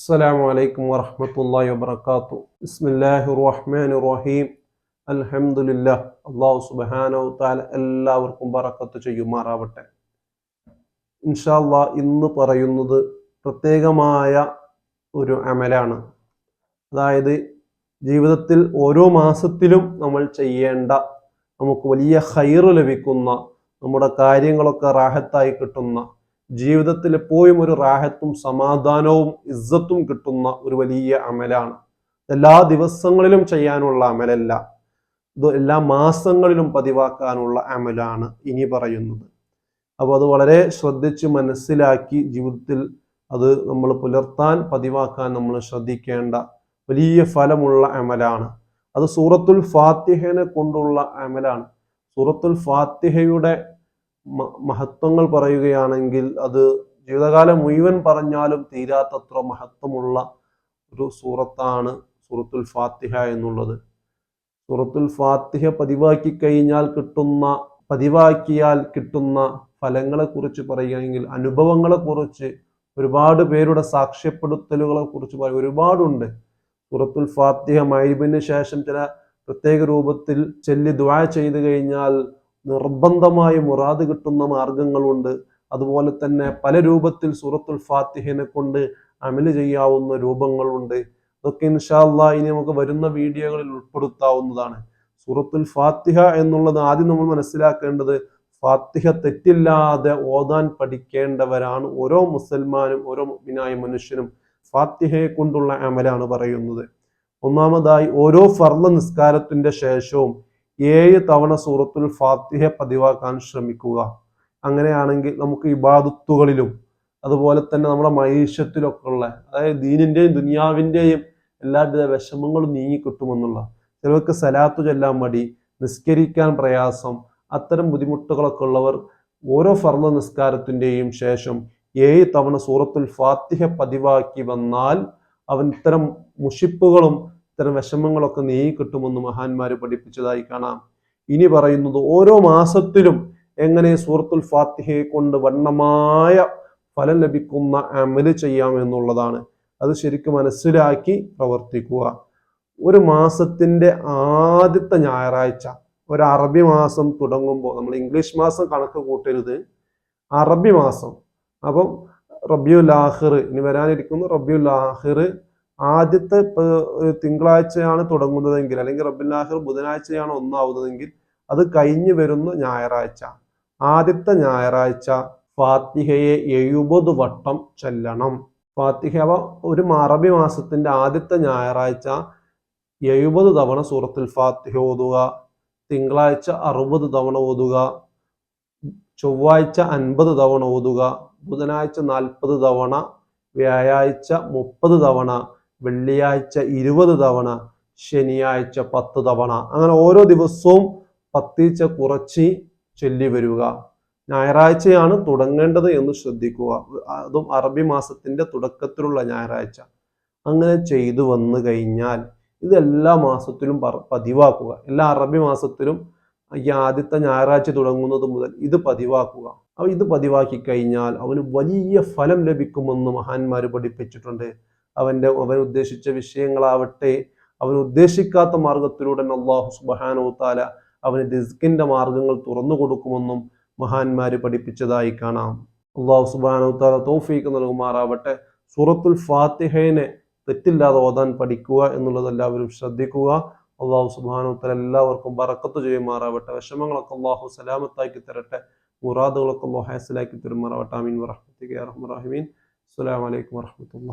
السلام عليكم ورحمة الله وبركاته بسم الله الرحمن الرحيم അൽഹംദുലില്ല അള്ളാഹു സുബാനോ താല എല്ലാവർക്കും ബറക്കത്ത് ചെയ്യുമാറാവട്ടെ ഇൻഷാല്ല ഇന്ന് പറയുന്നത് പ്രത്യേകമായ ഒരു അമലാണ് അതായത് ജീവിതത്തിൽ ഓരോ മാസത്തിലും നമ്മൾ ചെയ്യേണ്ട നമുക്ക് വലിയ ഹൈറ് ലഭിക്കുന്ന നമ്മുടെ കാര്യങ്ങളൊക്കെ റാഹത്തായി കിട്ടുന്ന ജീവിതത്തിൽ എപ്പോഴും ഒരു റാഹത്തും സമാധാനവും ഇസ്സത്തും കിട്ടുന്ന ഒരു വലിയ അമലാണ്. എല്ലാ ദിവസങ്ങളിലും ചെയ്യാനുള്ള അമലല്ല. ഇത് എല്ലാ മാസങ്ങളിലും പതിവാക്കാനുള്ള അമലാണ് ഇനി പറയുന്നത്. അപ്പോൾ അത് വളരെ ശ്രദ്ധിച്ച് മനസ്സിലാക്കി ജീവിതത്തിൽ അത് നമ്മൾ പുലർത്താൻ പതിവാക്കാൻ നമ്മൾ ശ്രദ്ധിക്കേണ്ട വലിയ ഫലമുള്ള അമലാണ്. അത് സൂറത്തുൽ ഫാത്തിഹനെ കൊണ്ടുള്ള അമലാണ്. സൂറത്തുൽ ഫാത്തിഹയുടെ മഹത്വങ്ങൾ പറയുകയാണെങ്കിൽ അത് ജീവിതകാലം മുഴുവൻ പറഞ്ഞാലും തീരാത്തത്ര മഹത്വമുള്ള ഒരു സൂറത്താണ് സൂറത്തുൽ ഫാത്തിഹ എന്നുള്ളത്. സൂറത്തുൽ ഫാത്തിഹ പതിവാക്കി കഴിഞ്ഞാൽ കിട്ടുന്ന പതിവാക്കിയാൽ കിട്ടുന്ന ഫലങ്ങളെ കുറിച്ച് പറയുകയാണെങ്കിൽ അനുഭവങ്ങളെ കുറിച്ച് ഒരുപാട് പേരുടെ സാക്ഷ്യപ്പെടുത്തലുകളെ കുറിച്ച് പറയും ഒരുപാടുണ്ട്. സൂറത്തുൽ ഫാത്തിഹ മൈബിന് ശേഷം ചില പ്രത്യേക രൂപത്തിൽ ചെല്ലി ദ്വാ ചെയ്തു കഴിഞ്ഞാൽ നിർബന്ധമായി മുറാദ് കിട്ടുന്ന മാർഗങ്ങളുണ്ട്. അതുപോലെ തന്നെ പല രൂപത്തിൽ സൂറത്തുൽ ഫാത്തിഹിനെ കൊണ്ട് അമൽ ചെയ്യാവുന്ന രൂപങ്ങളുണ്ട്. അതൊക്കെ ഇൻഷാല്ല ഇനി നമുക്ക് വരുന്ന വീഡിയോകളിൽ ഉൾപ്പെടുത്താവുന്നതാണ്. സൂറത്തുൽ ഫാത്തിഹ എന്നുള്ളത് ആദ്യം നമ്മൾ മനസ്സിലാക്കേണ്ടത് ഫാത്തിഹ തെറ്റില്ലാതെ ഓതാൻ പഠിക്കേണ്ടവരാണ് ഓരോ മുസൽമാനും ഓരോ മിനായ മനുഷ്യനും ഫാത്തിഹയെ കൊണ്ടുള്ള അമലാണ് പറയുന്നത്. ഒന്നാമതായി ഓരോ ഫർള നിസ്കാരത്തിന്റെ ശേഷവും ഏഴ് തവണ സൂറത്തുൽ ഫാത്തിഹ പതിവാക്കാൻ ശ്രമിക്കുക. അങ്ങനെയാണെങ്കിൽ നമുക്ക് ഇബാദത്തുകളിലും അതുപോലെ തന്നെ നമ്മുടെ മൈഷത്തിലൊക്കെ ഉള്ള അതായത് ദീനിന്റെയും ദുനിയാവിന്റെയും എല്ലാവിധ വിഷമങ്ങളും നീങ്ങി കിട്ടുമെന്നുള്ള ചിലർക്ക് സലാത്തു ചെല്ലാൻ മടി നിസ്കരിക്കാൻ പ്രയാസം അത്തരം ബുദ്ധിമുട്ടുകളൊക്കെ ഉള്ളവർ ഓരോ ഫർള നിസ്കാരത്തിന്റെയും ശേഷം ഏഴ് തവണ സൂറത്തുൽ ഫാത്തിഹ പതിവാക്കി വന്നാൽ അവൻ ഇത്തരം മുഷിപ്പുകളും ഇത്തരം വിഷമങ്ങളൊക്കെ നീങ്ങി കിട്ടുമെന്ന് മഹാന്മാര് പഠിപ്പിച്ചതായി കാണാം. ഇനി പറയുന്നത് ഓരോ മാസത്തിലും എങ്ങനെ സൂറത്തുൽ ഫാത്തിഹയെ കൊണ്ട് വണ്ണമായ ഫലം ലഭിക്കുന്ന അമൽ ചെയ്യാം എന്നുള്ളതാണ്. അത് ശരിക്കും മനസ്സിലാക്കി പ്രവർത്തിക്കുക. ഒരു മാസത്തിന്റെ ആദ്യത്തെ ഞായറാഴ്ച ഒരു അറബി മാസം തുടങ്ങുമ്പോൾ നമ്മൾ ഇംഗ്ലീഷ് മാസം കണക്ക് കൂട്ടരുത്. അറബി മാസം. അപ്പം റബിയുൽ ആഹിർ ഇനി വരാനിരിക്കുന്നു റബിയുൽ ആഹിർ ആദ്യത്തെ തിങ്കളാഴ്ചയാണ് തുടങ്ങുന്നതെങ്കിൽ അല്ലെങ്കിൽ റബ്ബിൻ ആഹിർ ബുധനാഴ്ചയാണ് ഒന്നാവുന്നതെങ്കിൽ അത് കഴിഞ്ഞു വരുന്ന ഞായറാഴ്ച. ആദ്യത്തെ ഞായറാഴ്ച ഫാത്തിഹയെ എഴുപത് വട്ടം ചെല്ലണം. ഫാത്തിഹ ഒരു അറബി മാസത്തിന്റെ ആദ്യത്തെ ഞായറാഴ്ച എഴുപത് തവണ സൂറത്തുൽ ഫാത്തിഹ ഓതുക തിങ്കളാഴ്ച അറുപത് തവണ ഓതുക ചൊവ്വാഴ്ച അൻപത് തവണ ഓതുക ബുധനാഴ്ച നാൽപ്പത് തവണ വ്യാഴാഴ്ച മുപ്പത് തവണ വെള്ളിയാഴ്ച ഇരുപത് തവണ ശനിയാഴ്ച പത്ത് തവണ. അങ്ങനെ ഓരോ ദിവസവും പത്തീച്ച കുറച്ച് ചൊല്ലി വരിക. ഞായറാഴ്ചയാണ് തുടങ്ങേണ്ടത് എന്ന് ശ്രദ്ധിക്കുക. അതും അറബി മാസത്തിന്റെ തുടക്കത്തിലുള്ള ഞായറാഴ്ച. അങ്ങനെ ചെയ്തു വന്നു കഴിഞ്ഞാൽ ഇത് എല്ലാ മാസത്തിലും പതിവാക്കുക. എല്ലാ അറബി മാസത്തിലും ഈ ആദ്യത്തെ ഞായറാഴ്ച തുടങ്ങുന്നത് മുതൽ ഇത് പതിവാക്കുക. അപ്പൊ ഇത് പതിവാക്കി കഴിഞ്ഞാൽ അവന് വലിയ ഫലം ലഭിക്കുമെന്ന് മഹാന്മാർ പഠിപ്പിച്ചിട്ടുണ്ട്. അവന്റെ അവൻ ഉദ്ദേശിച്ച വിഷയങ്ങളാവട്ടെ അവൻ ഉദ്ദേശിക്കാത്ത മാർഗത്തിലൂടെ അള്ളാഹു സുബഹാനോ താല അവന് റിസ്കിന്റെ മാർഗങ്ങൾ തുറന്നു കൊടുക്കുമെന്നും മഹാന്മാര് പഠിപ്പിച്ചതായി കാണാം. അള്ളാഹു സുബാനോ താല തോഫീക്ക് നൽകുമാറാവട്ടെ. സൂറത്തുൽ ഫാത്തിഹേനെ തെറ്റില്ലാതെ ഓതാൻ പഠിക്കുക എന്നുള്ളത് എല്ലാവരും ശ്രദ്ധിക്കുക. അള്ളാഹു സുബാനോ താല എല്ലാവർക്കും ബറക്കത്ത് ചെയ്യുമാറാവട്ടെ. വിഷമങ്ങളൊക്കെ അള്ളാഹു സലാമത്താക്കി തരട്ടെ. മുറാദുകളൊക്കെ അള്ളാഹു ഹാസിലാക്കി തരുമാറാവട്ടെ. അമീൻ വറഹമത്തിക്ക് അറഹമുറഹിമീൻ അസ്സലാമലൈക്കും വറഹമത്തുള്ള